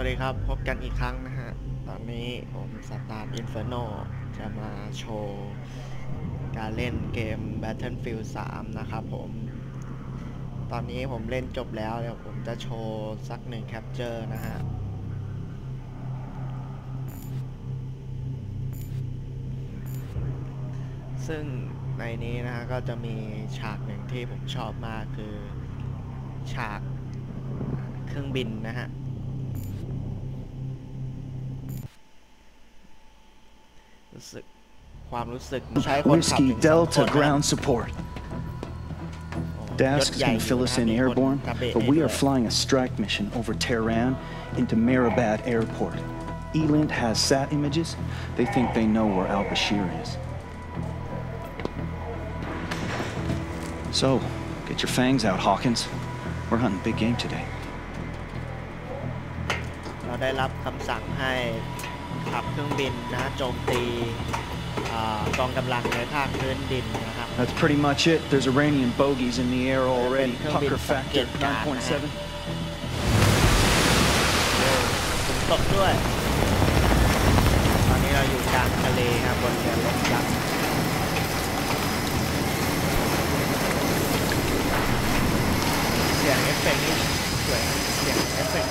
วัสดีครับ พบกันอีกครั้งนะฮะ ตอนนี้ผมสตาร์อินเฟอร์โนจะมาโชว์ การเล่นเกม Battlefield 3 นะครับผม ตอนนี้ผมเล่นจบแล้วเดี๋ยวผมจะโชว์สักหนึ่งแคปเจอร์นะฮะ ซึ่งในนี้นะฮะ ก็จะมีฉากหนึ่งที่ผมชอบมากคือฉากเครื่องบินนะฮะ รู้สึกความรู้สึกใช้คนขับ Whiskey ถึงสองคน Delta นะ ground support. ยศ Dask is ใหญ่ going to fill us อยู่ in นะครับมีคน airborne, กระเบะ but ให้ we ด้ว are ย flying a strike mission over Tehran into Mehrabad Airport. Eland has sat images. They think they know where Al Bashir is. So, get your fangs out, Hawkins. We're hunting big game today. เราได้รับคำสั่งให้ ขับเครื่องบินนะโจมตีอ่ากองกำลังในภาคพื้นดินนะครับ That's pretty much it. There's Iranian bogies in the air already. Kerbin Pucker factor Fakir 9.7. ฝนตกด้วย ตอนนี้เราอยู่กลางทะเลครับบนเรือรบยักษ์เสียงเอฟเฟกต์นี่สวยนะเสียงเอฟเฟกต์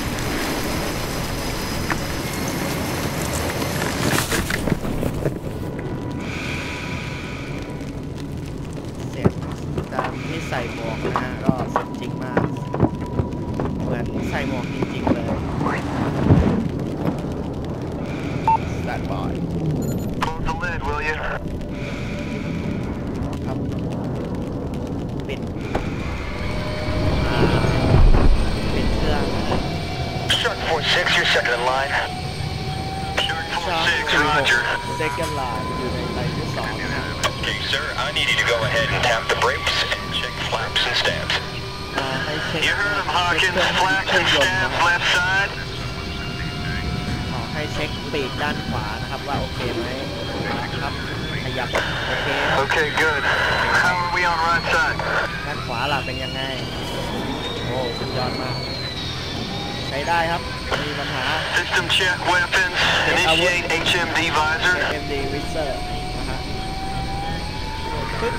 roger. เซกันไลน์อยู่ในไลน์ที่สองนะฮะ Okay, sir, I need you to go ahead and tap the brakes and check flaps and stabs. อ่าให้เช็ค You heard him, เช็ค Hawkins. เครื่อง Flaps เครื่อง and ยนต์นะ stabs, ฮะ left side. ขอให้เช็คปีกด้านขวานะครับว่าโอเคไหมครับขยับโอเคครับ Okay, good. How are we on right side? ด้านขวาล่ะเป็นยังไง โอ้สุดยอดมาก ใช้ได้ครับไ ม่มีปัญหา System check weapons. Initiate HMD visor. MD Wizard นะฮะปึ๊บ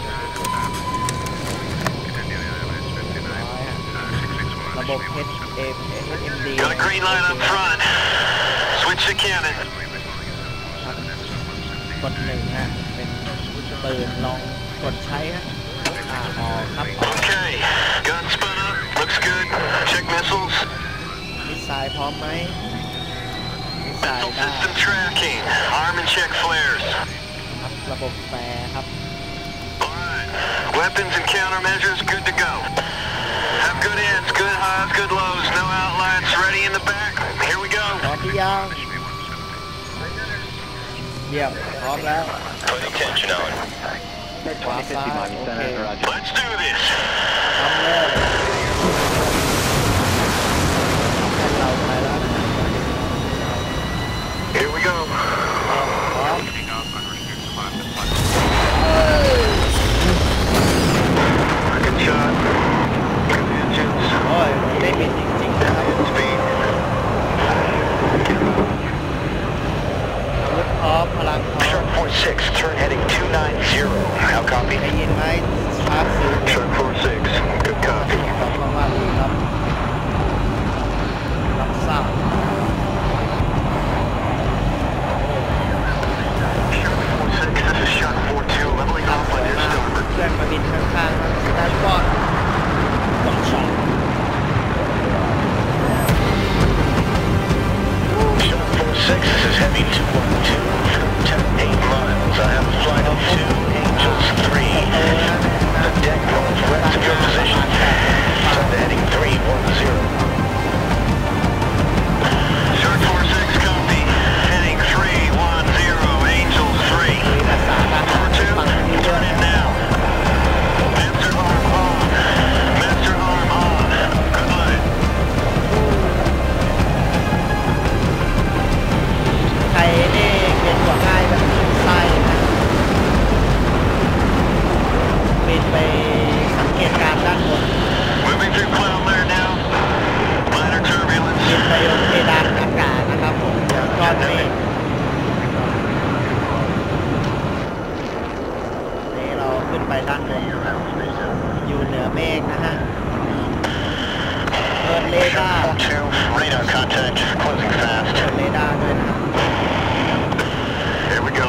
ร้อยฮะระบบ HM HMD Got a green light up front. Switch to cannon. ครับกดหนึ่งฮะ เป็นปืนลองกดใช้ฮะอ่าออกครับออก Okay, gun spun up. Looks good. Check พร้อมไหมมิสไซ Missile ล์ได้ system tracking. Arm and check flares. ครับ ระบบแฟร์ครับ Alright. Weapons and countermeasures good to go. Have good ends, good highs, good lows, no outlets, ready in the back. Here we go. พร้อมหรือยังเยี่ยมพร้อมแล้ว Putting tension on. ขวาซ้ายโอเค Let's do this. ทำเลย Radar. Radar contact, closing fast. We go.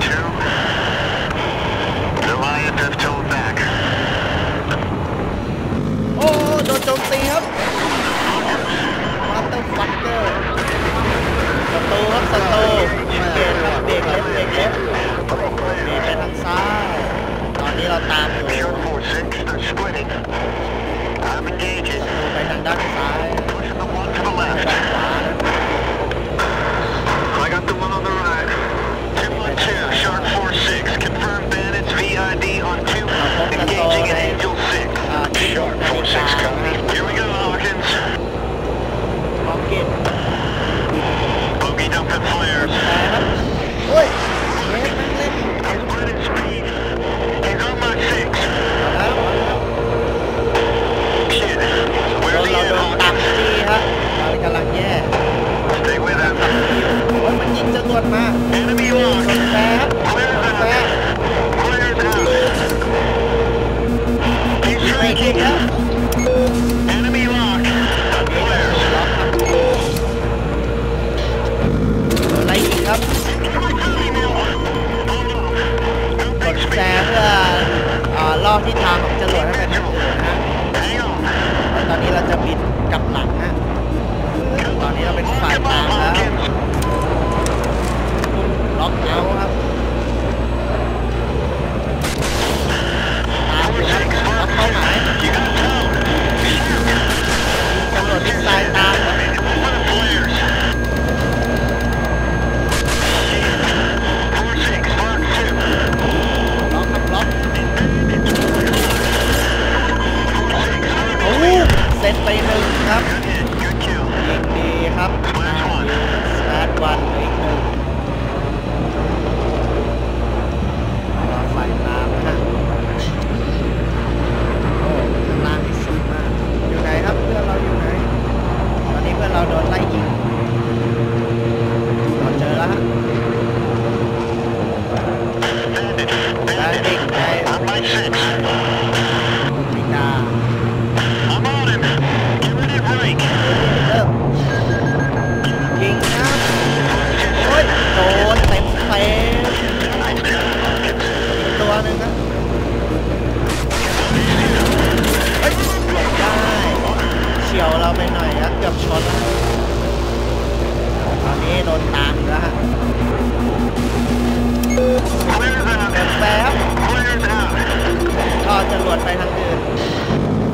2. The Lion back. Oh, don't. What the fucker? ศัตรูครับศัตรู วดมา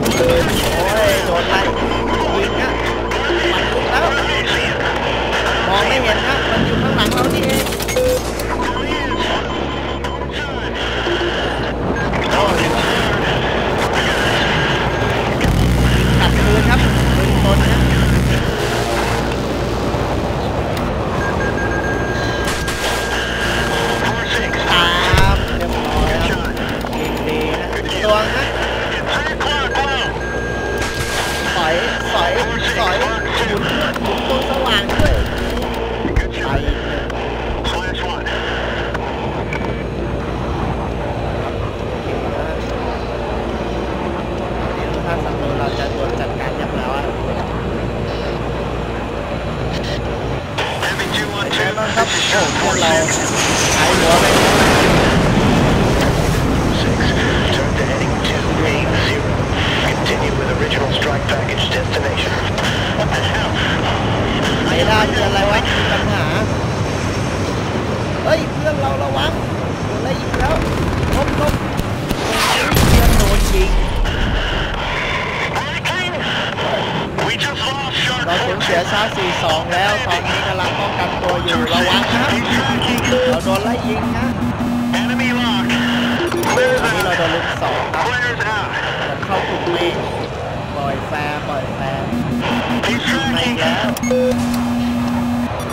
โอ้ยโดนไปยิงอะมันลุกแล้วมองไม่เห็นนะ เราจะรวมจัดการเรียบร้อยแล้วนะครับโอ้พวกเราหายหัวไปไม่ได้เจออะไรวะ Flares out. The couple bleeds. ปล่อยแฟร์ปล่อยแฟร์ He's tracking.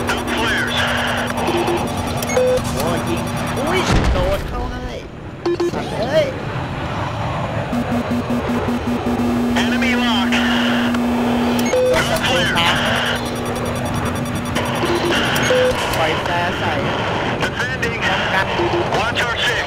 No flares. โอ้ยิง อุ้ย โดนเข้าให้สัตว์เอ้ย Enemy locked. No จะเปิด flares. ตาปล่อยแฟร์ใส่ Defending. ป้องกัน Watch our six.